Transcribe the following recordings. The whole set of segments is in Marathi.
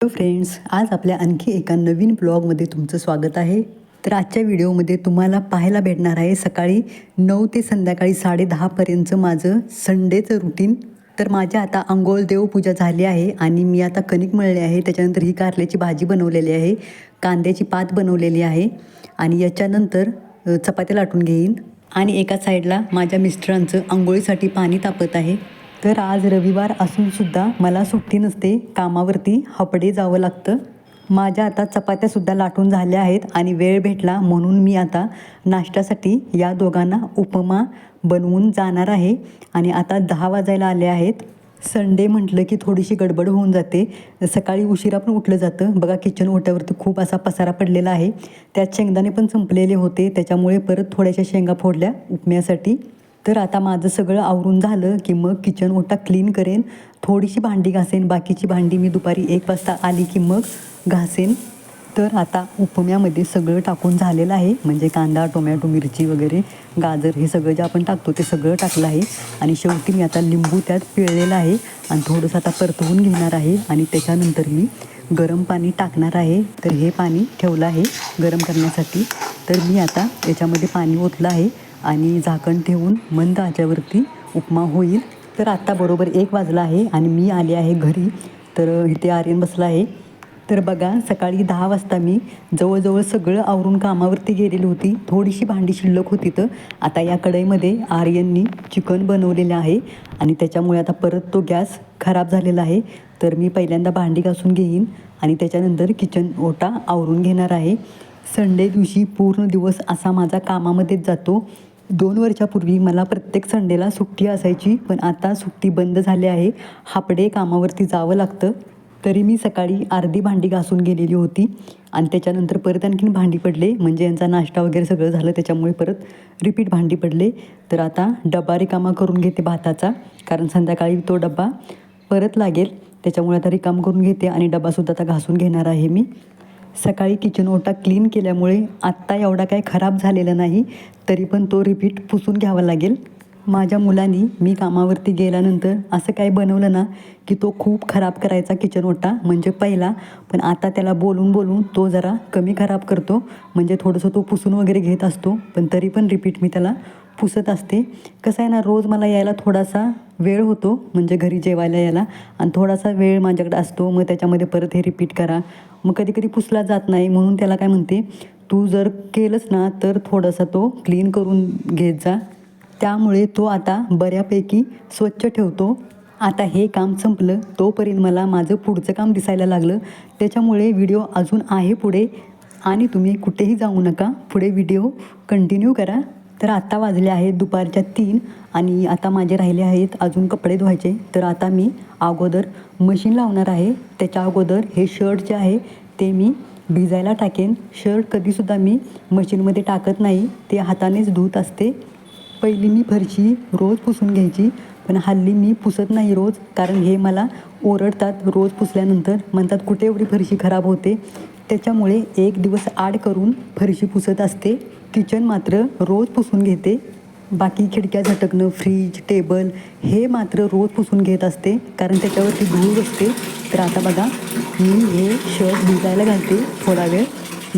हॅलो फ्रेंड्स आज आपल्या आणखी एका नवीन ब्लॉगमध्ये तुमचं स्वागत आहे. तर आजच्या व्हिडिओमध्ये तुम्हाला पाहायला भेटणार आहे सकाळी नऊ ते संध्याकाळी साडेदहापर्यंतचं माझं संडेचं रुटीन तर माझ्या आता आंघोळ देवपूजा झाली आहे आणि मी आता कणिक मळले आहे. त्याच्यानंतर ही कारल्याची भाजी बनवलेली आहे कांद्याची पात बनवलेली आहे आणि याच्यानंतर चपात्या लाटून घेईन. आणि एका साईडला माझ्या मिस्टरांचं आंघोळीसाठी पाणी तापत आहे. तर आज रविवार असूनसुद्धा मला सुट्टी नसते कामावरती हपडे जावं लागतं. माझ्या आता चपात्यासुद्धा लाटून झाल्या आहेत आणि वेळ भेटला म्हणून मी आता नाश्त्यासाठी या दोघांना उपमा बनवून जाणार आहे. आणि आता दहा वाजायला आले आहेत. संडे म्हटलं की थोडीशी गडबड होऊन जाते. सकाळी उशिरा पण उठलं जातं. बघा किचन ओट्यावरती खूप असा पसारा पडलेला आहे. त्यात शेंगदाणे पण संपलेले होते. त्याच्यामुळे परत थोड्याशा शेंगा फोडल्या उपम्यासाठी. तर आता माझं सगळं आवरून झालं की मग किचन ओटा क्लीन करेन थोडीशी भांडी घासेन बाकीची भांडी मी दुपारी एक वाजता आली की मग घासेन. तर आता उपम्यामध्ये सगळं टाकून झालेलं आहे म्हणजे कांदा टोमॅटो मिरची वगैरे गाजर हे सगळं जे आपण टाकतो ते सगळं टाकलं आहे. आणि शेवटी मी आता लिंबू त्यात पिळलेलं आहे आणि थोडंसं आता परतवून घेणार आहे आणि त्याच्यानंतर मी गरम पाणी टाकणार आहे. तर हे पाणी ठेवलं आहे गरम करण्यासाठी. तर मी आता याच्यामध्ये पाणी ओतलं आहे. आणि झाकण ठेवून मंद आच्यावरती उपमा होईल. तर आत्ता बरोबर एक वाजला आहे आणि मी आले आहे घरी. तर इथे आर्यन बसला आहे. तर बघा सकाळी दहा वाजता मी जवळजवळ सगळं आवरून कामावरती गेलेली होती. थोडीशी भांडी शिल्लक होती तर आता या कढईमध्ये आर्यननी चिकन बनवलेलं आहे आणि त्याच्यामुळे आता परत तो गॅस खराब झालेला आहे. तर मी पहिल्यांदा भांडी घासून घेईन आणि त्याच्यानंतर किचन ओटा आवरून घेणार आहे. संडे दिवशी पूर्ण दिवस असा माझा कामामध्येच जातो. दोन वर्षापूर्वी मला प्रत्येक संडेला सुट्टी असायची पण आता सुट्टी बंद झाली आहे. हापडे कामावरती जावं लागतं. तरी मी सकाळी अर्धी भांडी घासून गेलेली होती. आणि त्याच्यानंतर परत आणखीन भांडी पडले. म्हणजे यांचा नाश्ता वगैरे सगळं झालं. त्याच्यामुळे परत रिपीट भांडी पडले. तर आता डबा रिकामा करून घेते भाताचा. कारण संध्याकाळी तो डबा परत लागेल. त्याच्यामुळे आता रिकाम करून घेते आणि डबासुद्धा आता घासून घेणार आहे मी. सकाळी किचन ओटा क्लीन केल्यामुळे आत्ता एवढा काही खराब झालेला नाही तरी पण तो रिपीट पुसून घ्यावा लागेल. माझ्या मुलांनी मी कामावरती गेल्यानंतर असं काही बनवलं ना की तो खूप खराब करायचा किचन ओटा म्हणजे पहिला. पण आता त्याला बोलून बोलून तो जरा कमी खराब करतो म्हणजे थोडंसं तो पुसून वगैरे घेत असतो पण तरी पण रिपीट मी त्याला पुसत असते. कसं आहे ना रोज मला यायला थोडासा वेळ होतो म्हणजे घरी जेवायला यायला आणि थोडासा वेळ माझ्याकडे असतो मग त्याच्यामध्ये परत हे रिपीट करा. मग कधी कधी पुसला जात नाही. म्हणून त्याला काय म्हणते तू जर केलंच ना तर थोडासा तो क्लीन करून घेत जा. त्यामुळे तो आता बऱ्यापैकी स्वच्छ ठेवतो. आता हे काम संपलं. तोपर्यंत मला माझं पुढचं काम दिसायला लागलं. त्याच्यामुळे व्हिडिओ अजून आहे पुढे. आणि तुम्ही कुठेही जाऊ नका. पुढे व्हिडिओ कंटिन्यू करा. तर आता वाजले आहेत दुपारच्या तीन आणि आता माझे राहिले आहेत अजून कपडे धुवायचे. तर आता मी अगोदर मशीन लावणार आहे. त्याच्या अगोदर हे शर्ट जे आहे ते मी भिजायला टाकेन. शर्ट कधीसुद्धा मी मशीनमध्ये टाकत नाही. ते हातानेच धुत असते. पहिली मी फरशी रोज पुसून घ्यायची पण हल्ली मी पुसत नाही रोज कारण हे मला ओरडतात. रोज पुसल्यानंतर म्हणतात कुठे एवढी फरशी खराब होते? त्याच्यामुळे एक दिवस आड करून फरशी पुसत असते. किचन मात्र रोज पुसून घेते. बाकी खिडक्या झटकणं फ्रीज टेबल हे मात्र रोज पुसून घेत असते. कारण त्याच्यावरती धूळ असते तर आता बघा मी हे शर्ट भिजायला घालते थोडा वेळ.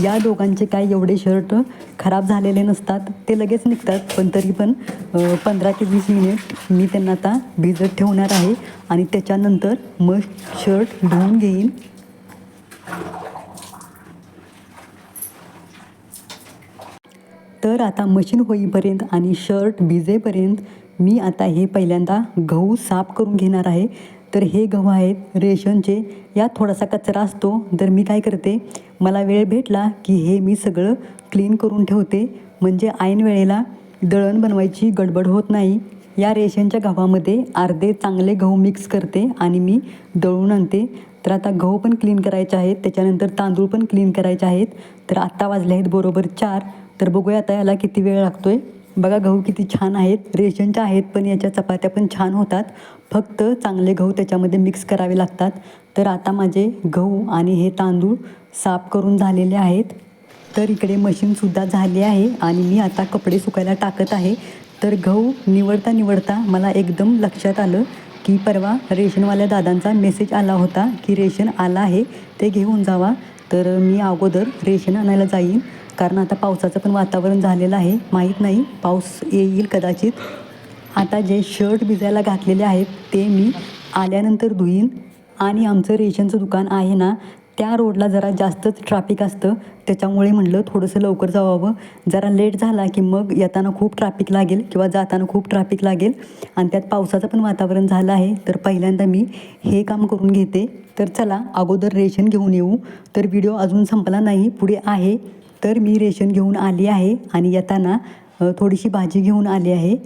या दोघांचे काय एवढे शर्ट खराब झालेले नसतात. ते लगेच निघतात. पण तरी पण पंधरा ते वीस मिनिट मी त्यांना आता भिजत ठेवणार आहे. आणि त्याच्यानंतर मग शर्ट धुवून घेईन. तर आता मशीन होईपर्यंत आणि शर्ट भिजेपर्यंत मी आता हे पहिल्यांदा गहू साफ करून घेणार आहे. तर हे गहू आहेत रेशनचे. यात थोडासा कचरा असतो. तर मी काय करते मला वेळ भेटला की हे मी सगळं क्लीन करून ठेवते. म्हणजे ऐन वेळेला दळण बनवायची गडबड होत नाही. या रेशनच्या गव्हामध्ये अर्धे चांगले गहू मिक्स करते आणि मी दळून आणते. तर आता गहू पण क्लीन करायचे आहेत. त्याच्यानंतर तांदूळ पण क्लीन करायचे आहेत. तर आत्ता वाजले आहेत बरोबर चार. तर बघूया आता याला किती वेळ लागतोय. बघा गहू किती छान आहेत. रेशनच्या आहेत पण याच्या चपात्या पण छान होतात. फक्त चांगले गहू त्याच्यामध्ये मिक्स करावे लागतात. तर आता माझे गहू आणि हे तांदूळ साफ करून झालेले आहेत. तर इकडे मशीनसुद्धा झाली आहे आणि मी आता कपडे सुकायला टाकत आहे. तर गहू निवडता निवडता मला एकदम लक्षात आलं की परवा रेशनवाल्या दादांचा मेसेज आला होता की रेशन आला आहे ते घेऊन जावा. तर मी अगोदर रेशन आणायला जाईन. कारण आता पावसाचं पण वातावरण झालेलं आहे. माहीत नाही पाऊस येईल कदाचित. आता जे शर्ट भिजायला घातलेले आहेत ते मी आल्यानंतर धुईन. आणि आमचं रेशनचं दुकान आहे ना त्या रोडला जरा जास्तच ट्रॅफिक असतं. त्याच्यामुळे म्हणलं थोडंसं लवकर जावावं जरा लेट झाला की मग येताना खूप ट्रॅफिक लागेल किंवा जाताना खूप ट्रॅफिक लागेल. आणि त्यात पावसाचं पण वातावरण झालं आहे. तर पहिल्यांदा मी हे काम करून घेते. तर चला अगोदर रेशन घेऊन येऊ. तर व्हिडिओ अजून संपला नाही पुढे आहे. तर मी रेशन घेऊन आली आहे आणि येताना थोडीशी भाजी घेऊन आली आहे.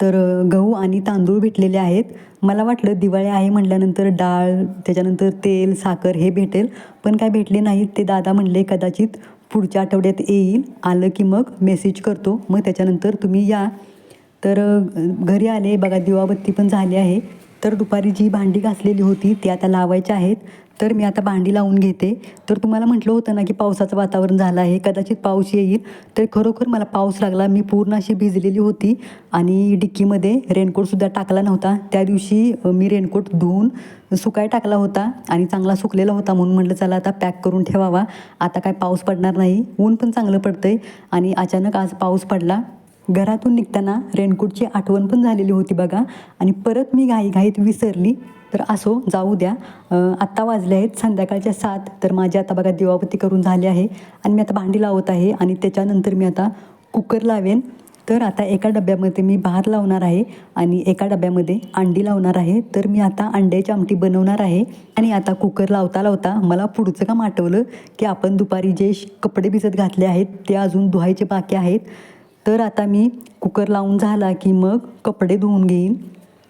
तर गहू आणि तांदूळ भेटलेले आहेत. मला वाटलं दिवाळी आहे म्हटल्यानंतर डाळ त्याच्यानंतर तेल साखर हे भेटेल. पण काय भेटले नाहीत ते दादा म्हणले कदाचित पुढच्या आठवड्यात येईल. आलं की मग मेसेज करतो. मग त्याच्यानंतर तुम्ही या. तर घरी आले. बघा दिवाबत्ती पण झाली आहे. तर दुपारी जी भांडी घासलेली होती ती आता लावायची आहेत. तर मी आता भांडी लावून घेते. तर तुम्हाला म्हटलं होतं ना की पावसाचं वातावरण झालं आहे कदाचित पाऊस येईल. तर खरोखर मला पाऊस लागला मी पूर्ण अशी भिजलेली होती आणि डिक्कीमध्ये रेनकोटसुद्धा टाकला नव्हता. त्या दिवशी मी रेनकोट धुवून सुकाय टाकला होता आणि चांगला सुकलेला होता म्हणून म्हटलं चला आता पॅक करून ठेवावा. आता काय पाऊस पडणार नाही. ऊन पण चांगलं पडतं आहे आणि अचानक आज पाऊस पडला. घरातून निघताना रेनकोटची आठवण पण झालेली होती बघा. आणि परत मी घाईघाईत विसरली. तर असो जाऊ द्या. आत्ता वाजले आहेत. संध्याकाळच्या सात. तर माझी आता बघा दिवाबत्ती करून झाली आहे. आणि मी आता भांडी लावत आहे. आणि त्याच्यानंतर मी आता कुकर लावेन. तर आता एका डब्यामध्ये मी भात लावणार आहे. आणि एका डब्यामध्ये अंडी लावणार आहे. तर मी आता अंड्याची आमटी बनवणार आहे. आणि आता कुकर लावता लावता मला पुढचं काम आठवलं की आपण दुपारी जे श- कपडे भिजत घातले आहेत ते अजून धुवायचे बाकी आहेत. तर आता मी कुकर लावून झाला की मग कपडे धुवून घेईन.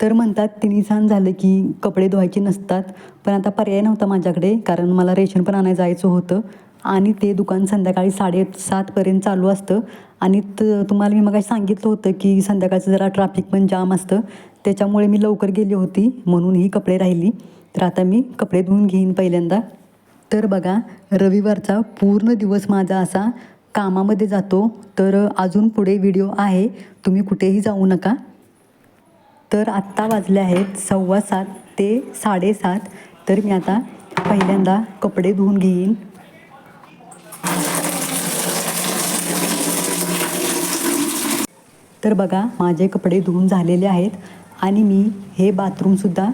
तर म्हणतात तिन्ही छान झालं की कपडे धुवायचे नसतात. पण आता पर्याय नव्हता माझ्याकडे कारण मला रेशन पण आणायला जायचं होतं. आणि ते दुकान संध्याकाळी साडेसातपर्यंत चालू असतं. आणि त तुम्हाला मी मग सांगितलं होतं की संध्याकाळचं जरा ट्रॅफिक पण जाम असतं. त्याच्यामुळे मी लवकर गेली होती म्हणून ही कपडे राहिली. तर आता मी कपडे धुवून घेईन पहिल्यांदा. तर बघा रविवारचा पूर्ण दिवस माझा असा कामामध्ये जातो तर अजून पुढे व्हिडिओ आहे. तुम्ही कुठेही जाऊ नका. तर आत्ता वाजले आहेत सव्वा सात ते साडेसात तर मी आता पहिल्यांदा कपडे धुवून घेईन. तर बघा माझे कपडे धुवून झालेले आहेत आणि मी हे बाथरूमसुद्धा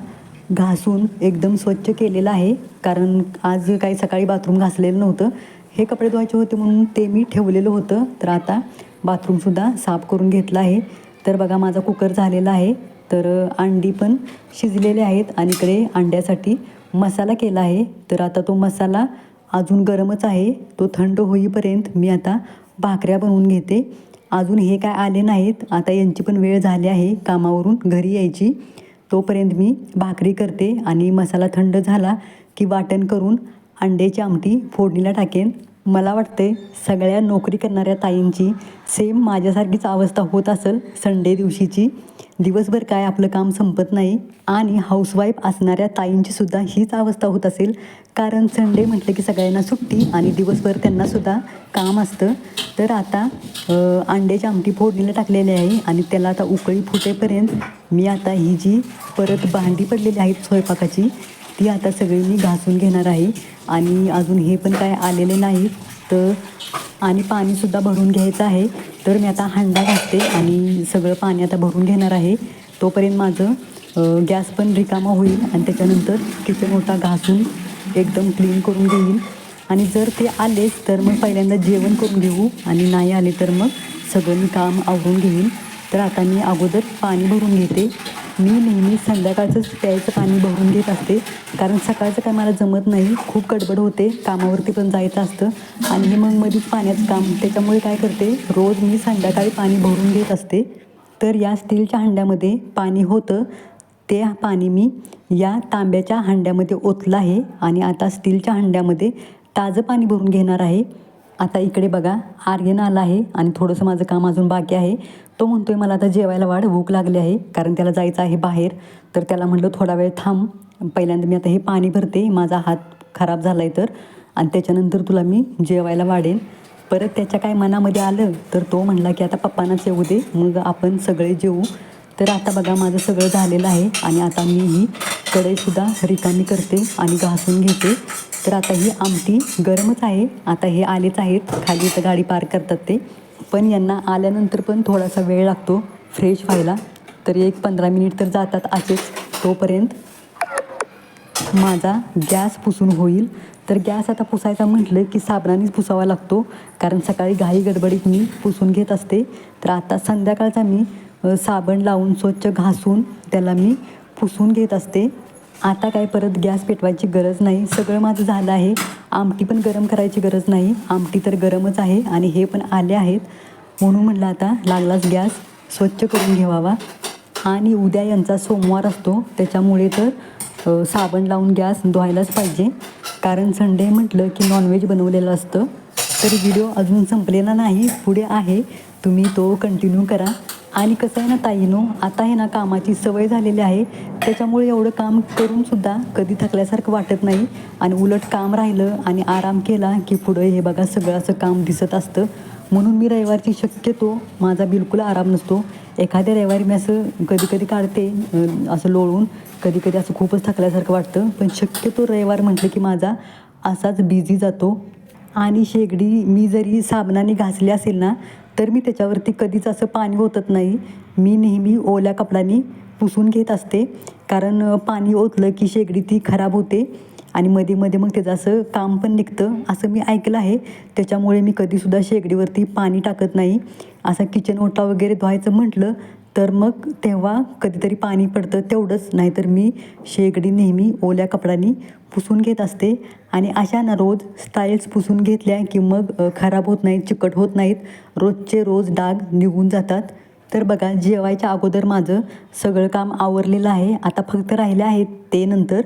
घासून एकदम स्वच्छ केलेलं आहे. कारण आज काही सकाळी बाथरूम घासलेलं नव्हतं. हे कपडे धुवायचे होते म्हणून ते मी ठेवलेलं होतं. तर आता बाथरूमसुद्धा साफ करून घेतलं आहे. तर बघा माझा कुकर झालेला आहे. तर अंडी पण शिजलेले आहेत आणि इकडे अंड्यासाठी मसाला केला आहे. तर आता तो मसाला अजून गरमच आहे. तो थंड होईपर्यंत मी आता भाकऱ्या बनवून घेते. अजून हे काय आले नाहीत. आता यांची पण वेळ झाली आहे कामावरून घरी यायची. तोपर्यंत मी भाकरी करते आणि मसाला थंड झाला की वाटण करून अंड्याची आमटी फोडणीला टाकेन. मला वाटते सगळ्या नोकरी करणाऱ्या ताईंची सेम माझ्यासारखीच अवस्था होत असेल संडे दिवशीची. दिवसभर काय आपलं काम संपत नाही आणि हाऊसवाईफ असणाऱ्या ताईंचीसुद्धा हीच अवस्था होत असेल. कारण संडे म्हटलं की सगळ्यांना सुट्टी आणि दिवसभर त्यांनासुद्धा काम असतं. तर आता अंड्याची आमटी फोडणीला टाकलेली आहे आणि त्याला आता उकळी फुटेपर्यंत मी आता ही जी परत भांडी पडलेली आहेत स्वयंपाकाची ती आता सगळी मी घासून घेणार आहे. आणि अजून हे पण काय आलेले नाही तर आणि पाणीसुद्धा भरून घ्यायचं आहे. तर मी आता हांडा घासते आणि सगळं पाणी आता भरून घेणार आहे. तोपर्यंत माझं गॅस पण रिकामा होईल आणि त्याच्यानंतर किचन ओटा घासून एकदम क्लीन करून घेईन आणि जर ते आलेच तर मग पहिल्यांदा जेवण करून घेऊ. आणि नाही आले तर मग सगळं मी काम आवरून घेईन. तर आता मी अगोदर पाणी भरून घेते. मी नेहमी संध्याकाळचंच प्यायचं पाणी भरून घेत असते. कारण सकाळचं काय मला जमत नाही खूप गडबड होते कामावरती पण जायचं असतं. आणि हे मग मध्येच पाण्याचं काम. त्याच्यामुळे काय करते रोज मी संध्याकाळी पाणी भरून घेत असते. तर या स्टीलच्या हंड्यामध्ये पाणी होतं. ते पाणी मी या तांब्याच्या हंड्यामध्ये ओतलं आहे. आणि आता स्टीलच्या हंड्यामध्ये ताजं पाणी भरून घेणार आहे. आता इकडे बघा आर्यन आला आहे आणि थोडंसं माझं काम अजून बाकी आहे. तो म्हणतो आहे मला आता जेवायला वाढ भूक लागली आहे कारण त्याला जायचं आहे बाहेर. तर त्याला म्हटलं थोडा वेळ थांब पहिल्यांदा मी आता हे पाणी भरते माझा हात खराब झाला आहे तर आणि त्याच्यानंतर तुला मी जेवायला वाढेन. परत त्याच्या काय मनामध्ये आलं तर तो म्हणला की आता पप्पांनाच येऊ दे मग आपण सगळे जेवू तर आता बघा माझं सगळं झालेलं आहे आणि आता मी ही कढईसुद्धा रिकामी करते आणि घासून घेते. तर आता ही आमटी गरमच आहे. आता हे आलेच आहेत. खाली इथं गाडी पार करतात ते. पण यांना आल्यानंतर पण थोडासा वेळ लागतो फ्रेश व्हायला. तरी एक पंधरा मिनिट तर जातात असेच तोपर्यंत माझा गॅस पुसून होईल. तर गॅस आता पुसायचा म्हटलं की साबणानेच पुसावा लागतो. कारण सकाळी घाई गडबडीत मी पुसून घेत असते. तर आता संध्याकाळचा मी साबण लावून स्वच्छ घासून त्याला मी पुसून घेत असते. आता काय परत गॅस पेटवायची गरज नाही. सगळं माझं झालं आहे. आमटी पण गरम करायची गरज नाही. आमटी तर गरमच आहे आणि हे पण आले आहेत. म्हणून म्हटलं आता लागलाच गॅस स्वच्छ करून घ्यावा आणि उद्या यांचा सोमवार असतो. त्याच्यामुळे तर साबण लावून गॅस धुवायलाच पाहिजे. कारण संडे म्हटलं की नॉनव्हेज बनवलेलं असतं. तर व्हिडिओ अजून संपलेला नाही पुढे आहे. तुम्ही तो कंटिन्यू करा. आणि कसं आहे ना ताईनो आता आहे ना कामाची सवय झालेली आहे. त्याच्यामुळे एवढं काम करूनसुद्धा कधी थकल्यासारखं वाटत नाही. आणि उलट काम राहिलं आणि आराम केला की पुढं हे बघा सगळं असं काम दिसत असतं. म्हणून मी रविवारची शक्यतो माझा बिलकुल आराम नसतो. एखाद्या रविवारी मी असं कधी कधी काढते असं लोळून. कधी कधी असं खूपच थकल्यासारखं वाटतं. पण शक्यतो रविवार म्हटलं की माझा असाच बिझी जातो. आणि शेगडी मी जरी साबणाने घासली असेल ना तर मी त्याच्यावरती कधीच असं पाणी ओतत नाही. मी नेहमी ओल्या कपड्याने पुसून घेत असते. कारण पाणी ओतलं की शेगडी ती खराब होते. आणि मध्ये मध्ये मग त्याचं असं काम पण निघतं. असं मी ऐकलं आहे. त्याच्यामुळे मी कधीसुद्धा शेगडीवरती पाणी टाकत नाही. असं किचन ओटा वगैरे धुवायचं म्हटलं तर मग तेव्हा कधीतरी पाणी पडतं तेवढंच. नाहीतर मी शेगडी नेहमी ओल्या कपड्याने पुसून घेत असते. आणि अशा ना रोज स्टाईल्स पुसून घेतल्या की मग खराब होत नाहीत चिकट होत नाहीत. रोजचे रोज डाग निघून जातात. तर बघा जेवायच्या अगोदर माझं सगळं काम आवरलेलं आहे. आता फक्त राहिले आहेत ते नंतर.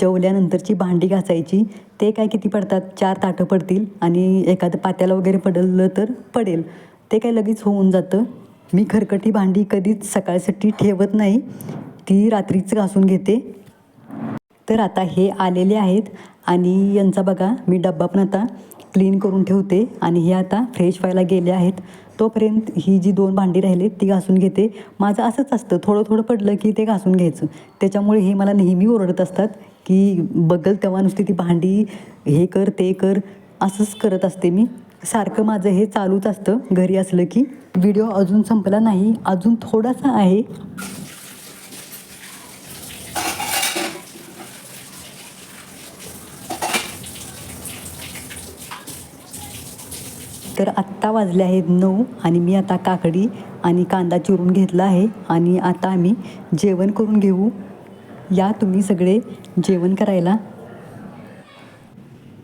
जेवल्यानंतरची भांडी घासायची. ते काय किती पडतात? चार ताटं पडतील. आणि एखादं पात्याला वगैरे पडलं तर पडेल. ते काय लगेच होऊन जातं. मी खरकटी भांडी कधीच सकाळसाठी ठेवत नाही ती रात्रीच घासून घेते. तर आता हे आलेले आहेत आणि यांचा बघा मी डब्बा पण आता क्लीन करून ठेवते आणि हे आता फ्रेश व्हायला गेले आहेत. तोपर्यंत ही जी दोन भांडी राहिली ती घासून घेते. माझं असंच असतं थोडं थोडं पडलं की ते घासून घ्यायचं. त्याच्यामुळे हे मला नेहमी ओरडत असतात की बगल तेव्हा नुसती ती भांडी हे कर ते कर असंच करत असते मी. सारखं माझं हे चालूच असतं. घरी असलं की व्हिडिओ अजून संपला नाही अजून थोडासा आहे. तर आत्ता वाजले आहेत नऊ आणि मी आता काकडी आणि कांदा चिरून घेतला आहे आणि आता आम्ही जेवण करून घेऊ. या तुम्ही सगळे जेवण करायला.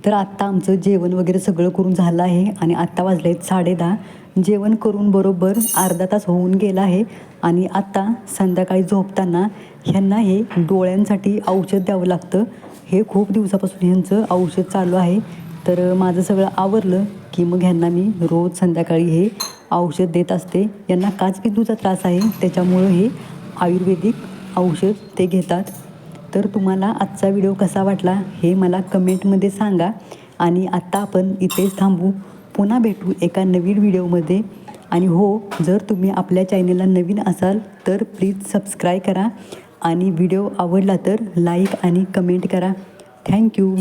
तर आत्ता आमचं जेवण वगैरे सगळं करून झालं आहे आणि आत्ता वाजले आहेत साडे दहा. जेवण करून बरोबर अर्धा तास होऊन गेला आहे आणि आत्ता संध्याकाळी झोपताना ह्यांना हे डोळ्यांसाठी औषध द्यावं लागतं. हे खूप दिवसापासून ह्यांचं औषध चालू आहे. तर माझं सगळं आवरलं की मग ह्यांना मी रोज संध्याकाळी हे औषध देत असते. यांना काचबिंदूचा त्रास आहे त्याच्यामुळं हे आयुर्वेदिक औषध ते घेतात. तर तुम्हाला आजचा व्हिडिओ कसा वाटला हे मला कमेंटमध्ये सांगा आणि आत्ता आपण इथेच थांबू. पुन्हा भेटू एका नवीन व्हिडिओमध्ये. आणि हो जर तुम्ही आपल्या चॅनेलला नवीन असाल तर प्लीज सबस्क्राईब करा आणि व्हिडिओ आवडला तर लाईक आणि कमेंट करा. थँक्यू.